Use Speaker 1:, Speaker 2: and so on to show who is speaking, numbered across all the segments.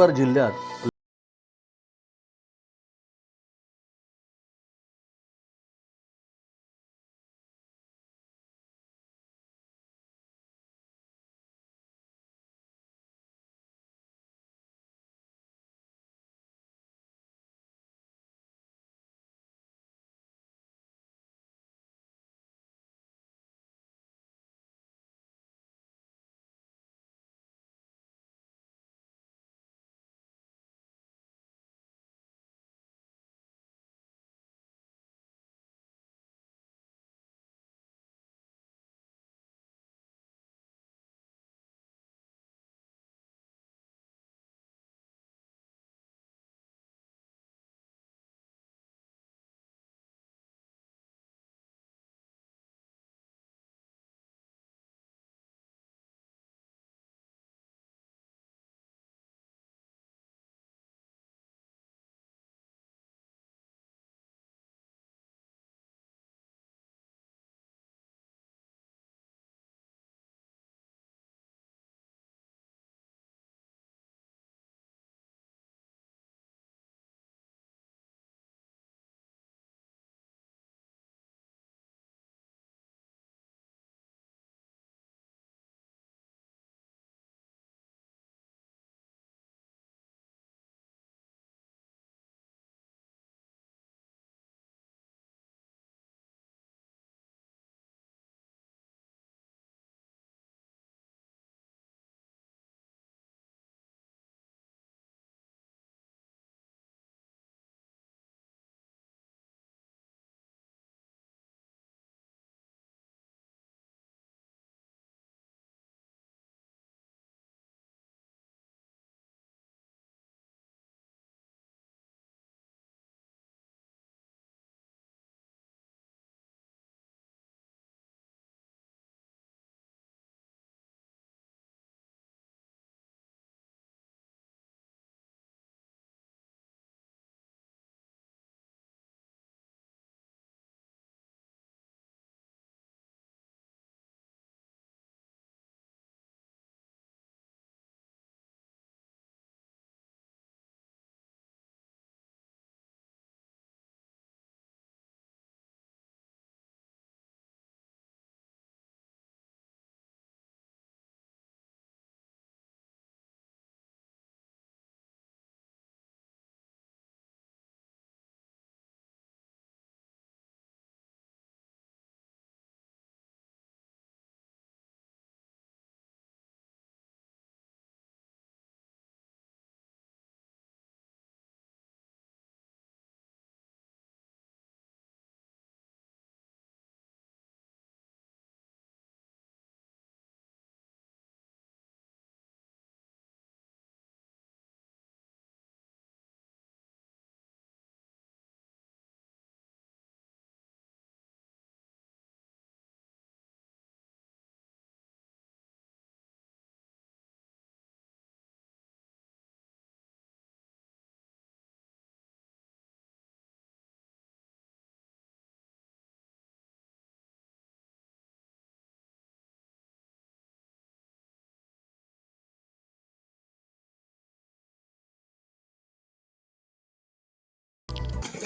Speaker 1: नंदुरबार जिल्ह्यात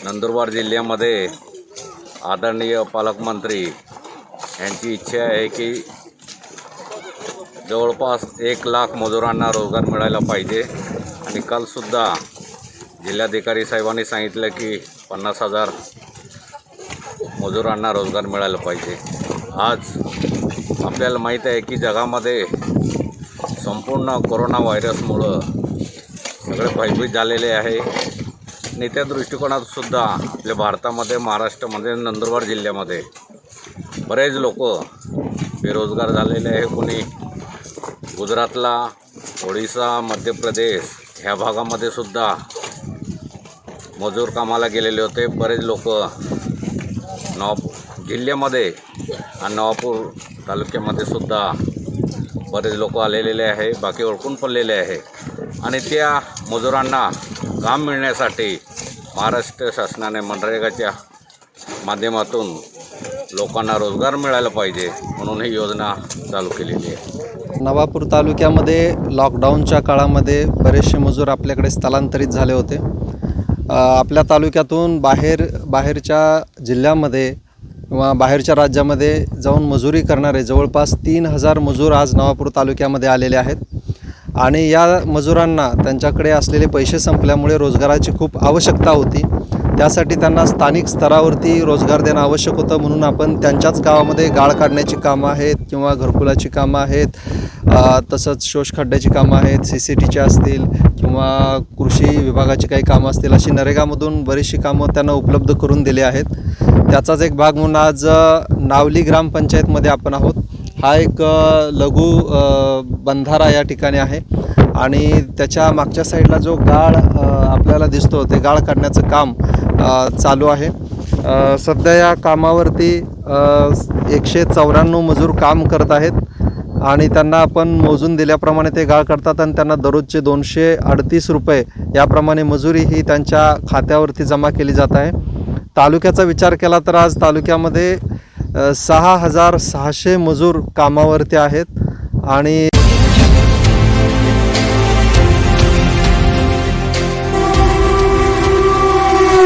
Speaker 2: नंदुरबार जिल्ह्यामध्ये आदरणीय पालकमंत्री यांची इच्छा आहे की जवळपास एक लाख मजुरांना रोजगार मिळायला पाहिजे. आणि कालसुद्धा जिल्हाधिकारी साहेबांनी सांगितलं की पन्नास हजार मजुरांना रोजगार मिळायला पाहिजे. आज आपल्याला माहीत आहे की जगामध्ये संपूर्ण कोरोना व्हायरसमुळं सगळे भयभीत झालेले आहे. आणि त्या दृष्टिकोनात सुद्धा आपल्या भारतामध्ये महाराष्ट्रामध्ये नंदुरबार जिल्ह्यामध्ये बरेच लोक बेरोजगार झालेले आहे. कोणी गुजरातला ओडिसा मध्य प्रदेश ह्या भागामध्ये सुद्धा मजूर कामाला गेलेले होते. बरेच लोक नवापूर जिल्ह्यामध्ये आणि नवापूर तालुक्यामध्ये सुद्धा बरेच लोक आलेले आहे. बाकी ओळखून पडलेले आहे. आणि त्या मजुरांना काम मिळण्यासाठी महाराष्ट्र शासनाने मनरेगाच्या माध्यमातून लोकांना रोजगार मिळायला पाहिजे म्हणून ही योजना चालू केलेली आहे.
Speaker 1: नवापूर तालुक्यामध्ये लॉकडाऊनच्या काळामध्ये बरेचसे मजूर आपल्याकडे स्थलांतरित झाले होते. आपल्या तालुक्यातून बाहेर बाहेरच्या जिल्ह्यामध्ये किंवा बाहेरच्या राज्यामध्ये जाऊन मजुरी करणारे जवळपास तीन हजार मजूर आज नवापूर तालुक्यामध्ये आलेले आहेत. आणि या मजुरांना त्यांच्याकडे असलेले पैसे संपल्यामुळे रोजगाराची खूप आवश्यकता होती. त्यासाठी त्यांना स्थानिक स्तरावरती रोजगार देणं आवश्यक होतं म्हणून आपण त्यांच्याच गावामध्ये गाळ काढण्याची कामं आहेत किंवा घरकुलाची कामं आहेत तसंच शोषखड्ड्याची कामं आहेत सी सी टीची असतील किंवा कृषी विभागाची काही कामं असतील अशी नरेगामधून बरीचशी कामं त्यांना उपलब्ध करून दिली आहेत. त्याचाच एक भाग म्हणून आज नावली ग्रामपंचायतमध्ये आपण आहोत. हा एक लघु बंधारा या ठिकाणी आहे. आणि त्याच्या मागच्या साईडला जो गाळ आपल्याला दिसतो ते गाळ काढण्याचं काम चालू आहे. सध्या या कामावरती एकशे चौऱ्याण्णव मजूर काम करत आहेत. आणि त्यांना आपण मोजून दिल्याप्रमाणे ते गाळ काढतात आणि त्यांना दररोजचे दोनशे अडतीस रुपये याप्रमाणे मजुरी ही त्यांच्या खात्यावरती जमा केली जात आहे. तालुक्याचा विचार केला तर आज तालुक्यामध्ये सहा हजार सहाशे मजूर कामावरती आहेत आणि